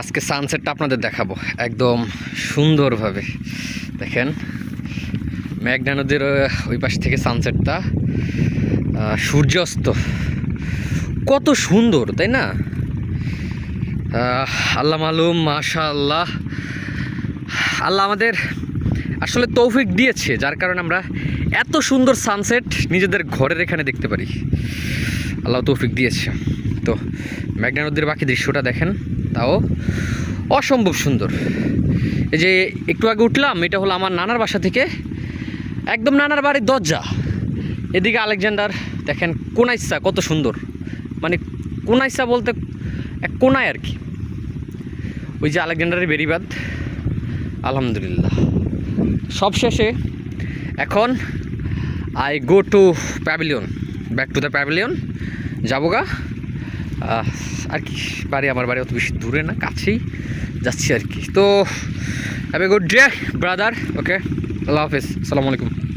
আজকে সানসেটটা আপনাদের দেখাবো, একদম সুন্দরভাবে। দেখেন, মেঘনা নদীর ওই পাশ থেকে সানসেটটা সূর্যাস্ত। কত সুন্দর, তাই না? আল্লাহ মালুম মাশা আল্লাহ আল্লাহ আমাদের আসলে তৌফিক দিয়েছে, যার কারণে আমরা এত সুন্দর সানসেট নিজেদের ঘরের এখানে দেখতে পারি। আল্লাহ তৌফিক দিয়েছে। তো মেঘনা নদীর বাকি দৃশ্যটা দেখেন, তাও অসম্ভব সুন্দর। এই যে একটু আগে উঠলাম, এটা হলো আমার নানার বাসা থেকে, একদম নানার বাড়ির দরজা। এদিকে আলেকজান্ডার, দেখেন কোনাইসা কত সুন্দর। মানে কোনাইসা বলতে এক কোনায় আর কি। ওই যে আলেকজান্ডারের বেরিবাদ আলহামদুলিল্লাহ। সব শেষে এখন I go to pavilion back to the pavilion যাব গা। আর কি বাড়ি, আমার বাড়ি অত বেশি দূরে না, কাছেই যাচ্ছি আর কি। তো have a good day brother okay আল্লাহ হাফিজ, আসসালামু আলাইকুম।